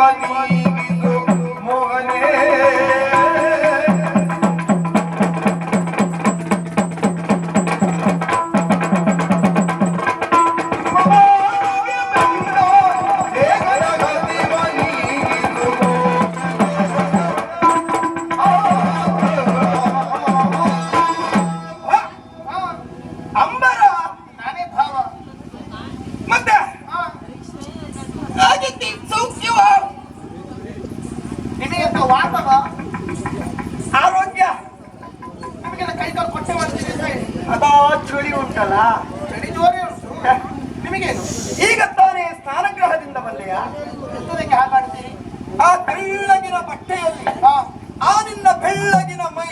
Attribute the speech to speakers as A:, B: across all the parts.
A: পানি ಉಂಟಲ್ಲ ನಿಮಗೇನು
B: ಈಗ ತಾನೇ ಸ್ನಾನಗ್ರಹದಿಂದ ಬಂದೆಯ?
A: ಎಂತದಕ್ಕೆ ಹಾಗಾಡ್ತೀರಿ
B: ಆ ಬೆಳ್ಳಗಿನ ಬಟ್ಟೆಯಲ್ಲಿ ಆ ನಿನ್ನ ಬೆಳ್ಳಗಿನ ಮೈ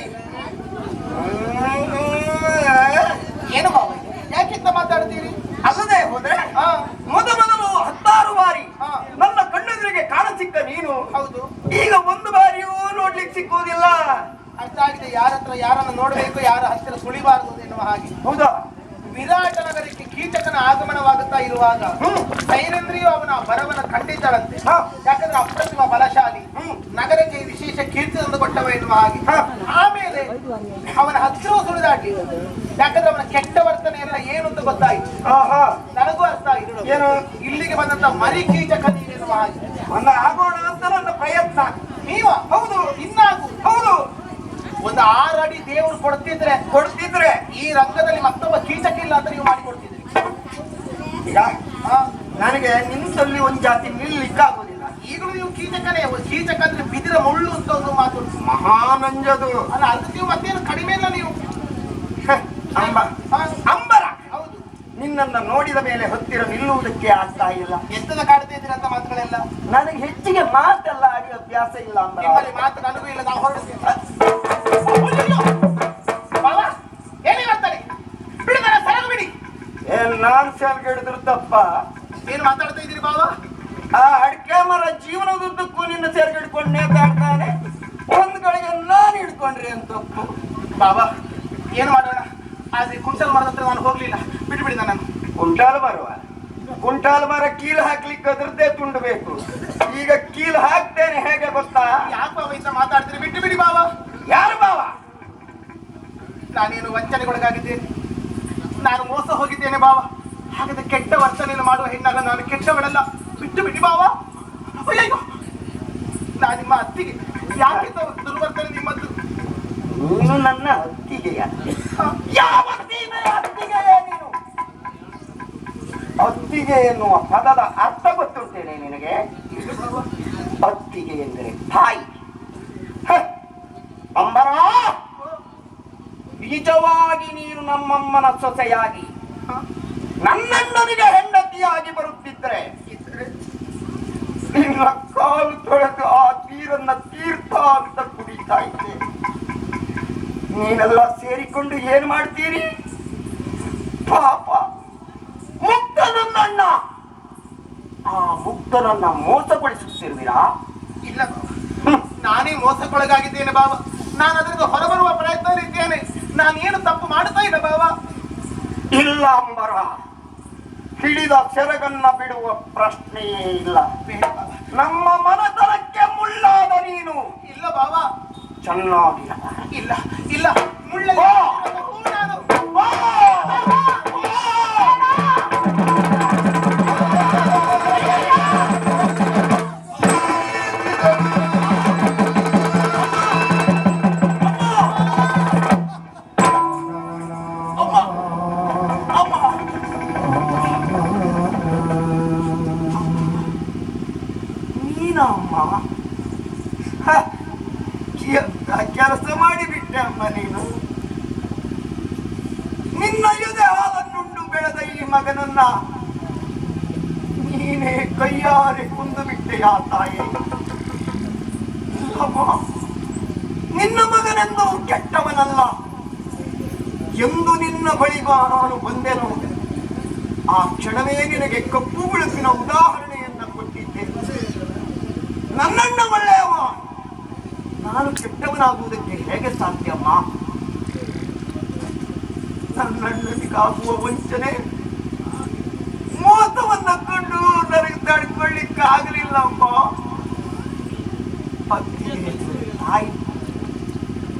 A: ಏನು ಬಾವ ಇದು? ಯಾಕಿಂತ ಮಾತಾಡ್ತೀರಿ
B: ಅಲ್ಲದೆ ಹೋದ್ರೆ
A: ಹಾ
B: ಮೊದ ಮೊದಲು ಹತ್ತಾರು ಬಾರಿ
A: ಹಾ.
B: ನನ್ನ ಕಣ್ಣೆದುರಿಗೆ ಕಾಣಸಿಕ್ಕ ನೀನು
A: ಹೌದು
B: ಈಗ ಒಂದು ಬಾರಿಯೂ ನೋಡ್ಲಿಕ್ಕೆ ಸಿಕ್ಕುವುದಿಲ್ಲ
A: ಅರ್ಥ ಆಗಿದೆ ಯಾರ ಹತ್ರ ಯಾರನ್ನು ನೋಡಬೇಕು ಯಾರ ಹತ್ತಿರ ಸುಳಿಬಾರದು ಎನ್ನುವ ಹಾಗೆ
B: ಹೌದಾ
A: ವಿರಾಟ ಕೀಟಕನ ಆಗಮನವಾಗುತ್ತಾ ಇರುವಾಗ ಸೈನಂದ್ರಿಯು ಅವನ ಬರವನ ಖಂಡಿತಳಂತೆ
B: ಹಾ.
A: ಯಾಕಂದ್ರೆ ಅಪ್ರತಿಮ ಬಲಶಾಲಿ. ನಗರಕ್ಕೆ ವಿಶೇಷ ಕೀರ್ತಿ ತಂದು ಕೊಟ್ಟವ ಎನ್ನುವ ಹಾಗೆ. ಆಮೇಲೆ ಅವನ ಹಸಿರು ಸುಳಿದಾಟಿ ಯಾಕಂದ್ರೆ ಅವನ ಕೆಟ್ಟ ವರ್ತನೆ ಎಲ್ಲ ಏನು ಅಂತ ಗೊತ್ತಾಯ್ತು ನನಗೂ ಅರ್ಥ ಆಯ್ತು.
B: ಏನು?
A: ಇಲ್ಲಿಗೆ ಬಂದಂತ ಮರಿ ಕೀಟಕ ನೀನೆನ್ನುವ ಹಾಗೆ.
B: ಆಗೋಣ ಅಂತ ನನ್ನ ಪ್ರಯತ್ನ.
A: ನೀವ
B: ಹೌದು
A: ಇನ್ನಾಗು. ಒಂದು ಆರು ಅಡಿ ದೇವರು ಕೊಡ್ತಿದ್ರೆ
B: ಕೊಡ್ತಿದ್ರೆ
A: ಈ ರಂಗದಲ್ಲಿ ಮತ್ತೊಬ್ಬ ಕೀಚಕ ಇಲ್ಲ ಅಂತ ನೀವು ಮಾಡಿಕೊಡ್ತಿದ್ರಿ
B: ಈಗ
A: ಹಾ
B: ನನಗೆ ನಿಂತಲ್ಲಿ ಒಂದ್ ಜಾತಿ ನಿಲ್ಲಿಕ್ಕಾಗೋದಿಲ್ಲ
A: ಈಗಲೂ ನೀವು ಕೀಚಕನೇ ಕೀಚಕ ಅಂದ್ರೆ ಬಿದಿರ ಮುಳ್ಳು ಅಂತ ಒಂದು ಮಾತು.
B: ಮಹಾನಂಜದು.
A: ಅಲ್ಲ ಅದು ನೀವು ಮತ್ತೇನು ಕಡಿಮೆ ಇಲ್ಲ ನೀವು.
B: ಅಂಬರ?
A: ಹೌದು.
B: ನಿನ್ನನ್ನ ನೋಡಿದ ಮೇಲೆ ಹತ್ತಿರ ನಿಲ್ಲುವುದಕ್ಕೆ ಆಗ್ತಾ ಇಲ್ಲ.
A: ಎತ್ತದ ಕಾಡ್ತಾ ಇದ್ದೀರ ಅಂತ ಮಾತುಗಳೆಲ್ಲ?
B: ನನಗೆ ಹೆಚ್ಚಿಗೆ ಮಾತೆಲ್ಲ ಆಗಿ ಅಭ್ಯಾಸ ಇಲ್ಲ ಅಂಬರ.
A: ನಿಮ್ಮಲ್ಲಿ ಮಾತು ನನಗೂ ಇಲ್ಲ ನಾವು ಹೊರಡ್ತೀವಿ.
B: ನಾನ್ ಸೇರ್ಗಿಡಿದ್ರು ತಪ್ಪ?
A: ಏನು ಮಾತಾಡ್ತಾ ಇದ್ದೀರಿ ಬಾವ?
B: ಆ ಅಡಿಕೆ ಮರ ಜೀವನದುದ್ದಕ್ಕೂ ನಿನ್ನ ಸೇರ್ಗಿಡ್ಕೊಂಡು ನೇತಾಡ್ತಾನೆ. ಒಂದ್ ಗಳಿಗೆ ನಾನು ಹಿಡ್ಕೊಂಡ್ರಿ ಅಂತ ತಪ್ಪು.
A: ಬಾಬಾ ಏನು ಮಾಡೋಣ? ಆದ್ರೆ ಕುಂಟಲ್ ಮರದ ಹತ್ರ ನಾನು ಹೋಗ್ಲಿಲ್ಲ. ಬಿಟ್ಬಿಡಿ ನಾನು
B: ಕುಂಟಾಲ್ ಮರವ? ಕುಂಟಾಲ್ ಮರ ಕೀಲ್ ಹಾಕ್ಲಿಕ್ಕೆ ಅದ್ರದ್ದೇ ತುಂಡಬೇಕು ಈಗ ಕೀಲ್ ಹಾಕ್ತೇನೆ ಹೇಗೆ ಗೊತ್ತಾ?
A: ಯಾಕೆ ಬಾಬಾ ಇಂತ ಮಾತಾಡ್ತೀರಿ? ಬಿಟ್ಟು ಬಿಡಿ ಬಾಬಾ
B: ಯಾರು ಬಾವ?
A: ನಾನೇನು ವಂಚನೆಗೊಳಗಾಗಿದ್ದೇನೆ. ನಾನು ಮೋಸ ಹೋಗಿದ್ದೇನೆ ಬಾವ. ಹಾಗಾದ್ರೆ ಕೆಟ್ಟ ವರ್ತನೆಯನ್ನು ಮಾಡುವ ಹೆಣ್ಣಾಗ ನಾನು ಕೆಟ್ಟವಳಲ್ಲ. ಬಿಟ್ಟು ಬಿಡಿ ಬಾವ. ನಾನಿಮ್ಮ ನಾನು ನಿಮ್ಮ ಅತ್ತಿಗೆ. ಯಾಕೆ ದುರ್ವರ್ತನೆ ನಿಮ್ಮದ್ದು?
B: ನೀನು ನನ್ನ ಅತ್ತಿಗೆಯ ಯಾವ ನೀನು? ಅತ್ತಿಗೆ ಎನ್ನುವ ಪದದ ಅರ್ಥ ಗೊತ್ತುಂಟೇನೆ ನಿನಗೆ? ಅತ್ತಿಗೆ ಎಂದರೆ ತಾಯಿ. ಅಂಬರ ನಿಜವಾಗಿ ನೀನು ನಮ್ಮಮ್ಮನ ಸೊಸೆಯಾಗಿ? ನನ್ನಣ್ಣನಿಗೆ ಹೆಂಡತಿಯಾಗಿ ಬರುತ್ತಿದ್ದರೆ ನಿನ್ನ ಕಾಲು ತೊಳೆದು ಆ ನೀರನ್ನ ತೀರ್ಥ ಅಂತ ಕುಡಿತಾ ಇದ್ದೆ. ನೀನೆಲ್ಲ ಸೇರಿಕೊಂಡು ಏನ್ ಮಾಡ್ತೀರಿ? ಪಾಪ ಮುಕ್ತ ನನ್ನಣ್ಣ ಆ ಮುಕ್ತನನ್ನ ಮೋಸಗೊಳಿಸುತ್ತಿರುವಿರಾ?
A: ಇಲ್ಲ ನಾನೇ ಮೋಸಕ್ಕೊಳಗಾಗಿದ್ದೇನೆ ಬಾಬಾ. ನಾನು ಅದರಿಂದ ಹೊರಬರುವ ಪ್ರಯತ್ನ ನಾನು ಏನು ತಪ್ಪು ಮಾಡ್ತಾ ಇಲ್ಲ ಬಾವ?
B: ಇಲ್ಲ ಅಂಬರ. ಹಿಡಿದ ಸೆರಗನ್ನ ಬಿಡುವ ಪ್ರಶ್ನೆಯೇ ಇಲ್ಲ. ನಮ್ಮ ಮನತನಕ್ಕೆ ಮುಳ್ಳಾದ ನೀನು.
A: ಇಲ್ಲ ಬಾವ.
B: ಚೆನ್ನಾಗಿಲ್ಲ.
A: ಇಲ್ಲ ಇಲ್ಲ. ಮುಳ್ಳ
B: ಕೆಲಸ ಮಾಡಿಬಿಟ್ಟೆ ಅಮ್ಮ ನೀನು. ನಿನ್ನ ಎದೆ ಹಾಲನ್ನುಂಡು ಬೆಳೆದ ಈ ಮಗನನ್ನ ನೀನೇ ಕೈಯಾರೆ ಕುಂದು ಬಿಟ್ಟೆಯ ತಾಯಿ? ನಿನ್ನ ಮಗನೆಂದು ಕೆಟ್ಟವನಲ್ಲ. ಎಂದು ನಿನ್ನ ಬಳಿ ಬಾ ನಾನು ಬಂದೆನು. ಆ ಕ್ಷಣವೇ ನಿನಗೆ ಕಪ್ಪು ಬಿಳುಪಿನ ಉದಾಹರಣೆಯನ್ನ ಕೊಟ್ಟಿದ್ದೆ. ನನ್ನಣ್ಣ ಒಳ್ಳೆಯವ. ನಾನು ಕೆಟ್ಟವನಾಗುವುದಕ್ಕೆ ಹೇಗೆ ಸಾಧ್ಯಮ್ಮ ನನ್ನಣ್ಣನಿಗಾಗುವ ವಂಚನೆ ಮೋಸವನ್ನ ಕಂಡು ನನಗೆ ತಡ್ಕೊಳ್ಳಿಕ್ಕೆ ಆಗಲಿಲ್ಲಪ್ಪ. ಅತ್ತಿಗೆ ತಾಯಿ,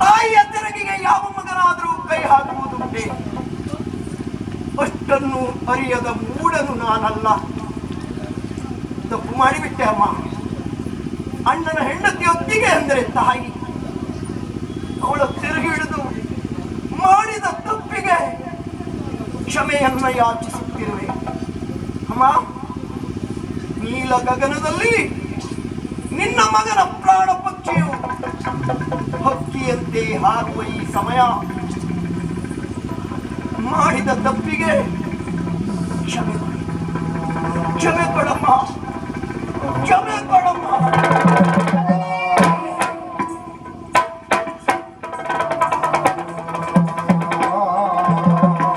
B: ತಾಯಿಯ ತೆರಗಿಗೆ ಯಾವ ಮಗನಾದರೂ ಕೈ ಹಾಕುವುದುಂಟೆ? ಅಷ್ಟನ್ನು ಅರಿಯದ ಮೂಡನು ನಾನಲ್ಲ. ತಪ್ಪು ಮಾಡಿಬಿಟ್ಟೆ ಅಮ್ಮ. ಅಣ್ಣನ ಹೆಂಡತಿ ಒತ್ತಿಗೆ ಅಂದರೆ ತಾಯಿ ಅವಳ ತಿರುಗಿ ಹಿಡಿದು ಮಾಡಿದ ತಪ್ಪಿಗೆ ಕ್ಷಮೆಯನ್ನ ಯಾಚಿಸುತ್ತಿರುವೆ ಅಮ್ಮ ನೀಲ ಗಗನದಲ್ಲಿ ನಿನ್ನ ಮಗನ ಪ್ರಾಣ ಪಕ್ಷಿಯು ಹಕ್ಕಿಯಂತೆ ಹಾರುವ ಈ ಸಮಯ ಮಾಡಿದ ತಪ್ಪಿಗೆ ಕ್ಷಮೆ ಕ್ಷಮೆ ಕೊಡಮ್ಮ.